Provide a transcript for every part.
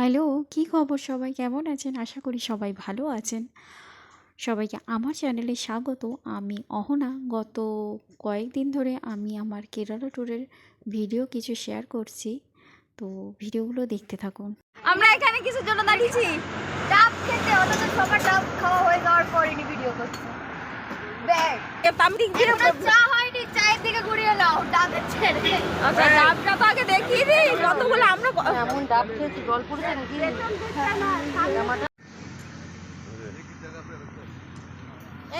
Hello, কী খবর সবাই? কেমন আছেন? আশা করি সবাই ভালো আছেন। সবাইকে আমার চ্যানেলে স্বাগত। আমি অহনা। গত কয়েকদিন ধরে আমি আমার কেরালা ট্যুরের ভিডিও কিছু শেয়ার করছি। তো ভিডিওগুলো দেখতে থাকুন। আমরা এখানে কিছুর জন্য দাঁড়িয়েছি। ডাব খেতে, অথচ সবার ডাব খাওয়া হয়ে যাওয়ার পরই ভিডিও করছি। দিয়ে চা হয়নি চায়ের দিকে ঘুরিয়ে নাও ডাবের ছেড়ে আচ্ছা ডাবটা তো আগে দেখিয়ে দিই কতগুলো আমরা এমন ডাব খেয়েছি জল নাকি?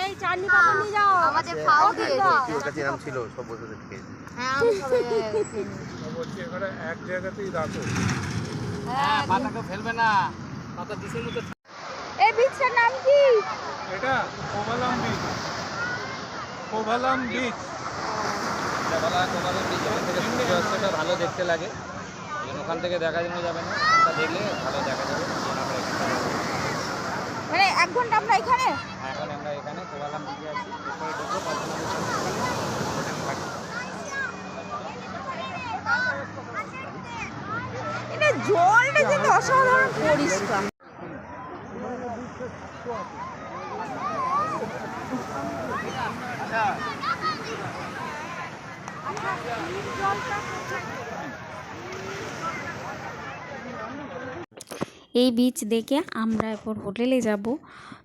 এই চাটনি পাতা নিয়ে যাও। আমাদের খাওয়া দিয়েছে। ওর কাছে নাম ছিল সব বছর থেকে হ্যাঁ আমি সবাই বলছি এখানে এক জায়গাতেই রাখো এই বীজটার নাম কি? এটা কোভালাম বিচ কোভালাম বিচ ভালো দেখতে লাগে। ওখান থেকে দেখা জন্য যাবে না ওখানটা দেখলে ভালো দেখা যাবে। মানে এক ঘণ্টা আমরা এখানে? হ্যাঁ, এখন আমরা এখানে আছি ঢুকবো জলটা কিন্তু অসাধারণ পরিষ্কার। এই বীচ দেখে আমরা এরপর হোটেলে যাব।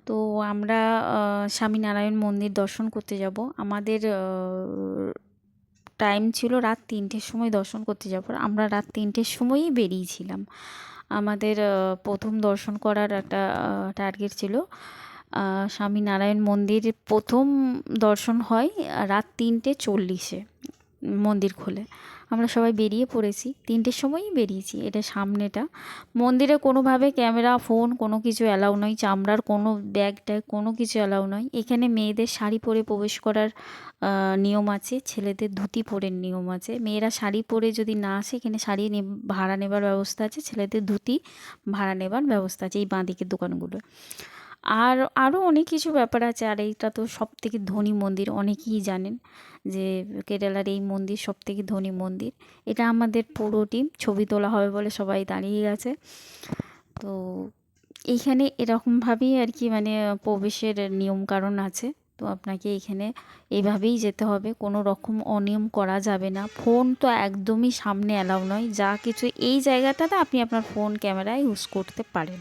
তো আমরা স্বামীনারায়ণ মন্দির দর্শন করতে যাব। আমাদের টাইম ছিল রাত তিনটের সময় দর্শন করতে যাব। আমরা রাত তিনটের সময়ই বেরিয়েছিলাম। আমাদের প্রথম দর্শন করার একটা টার্গেট ছিল। স্বামী নারায়ণ মন্দির প্রথম দর্শন হয় রাত তিনটে চল্লিশে। মন্দির খোলে। আমরা সবাই বেরিয়ে পড়েছি। তিনটের সময়ই বেরিয়েছি এটা সামনেটা। মন্দিরে কোনোভাবে ক্যামেরা, ফোন কোনো কিছু অ্যালাউ নয়। চামড়ার কোনো ব্যাগ ট্যাগ কোনো কিছু অ্যালাউ নয়। এখানে মেয়েদের শাড়ি পরে প্রবেশ করার নিয়ম আছে। ছেলেদের ধুতি পরে নিয়ম আছে। মেয়েরা শাড়ি পরে যদি না আসে, এখানে শাড়ি ভাড়া নেবার ব্যবস্থা আছে। ছেলেদের ধুতি ভাড়া নেবার ব্যবস্থা আছে এই বাঁদিকের দোকানগুলো। আর আরও অনেক কিছু ব্যাপার আছে, আর এইটা তো সব থেকে ধনী মন্দির, অনেকেই জানেন যে কেরালার এই মন্দির সব থেকে ধনী মন্দির। এটা আমাদের পুরো টিম ছবি তোলা হবে বলে সবাই দাঁড়িয়ে গেছে তো এইখানে এরকমভাবেই আর কি মানে প্রবেশের নিয়ম কারণ আছে। তো আপনাকে এখানে এইভাবেই যেতে হবে, কোনো রকম অনিয়ম করা যাবে না। ফোন তো একদমই সামনে অ্যালাউ নয়, যা কিছু এই জায়গাটাতে আপনি আপনার ফোন ক্যামেরা ইউজ করতে পারেন।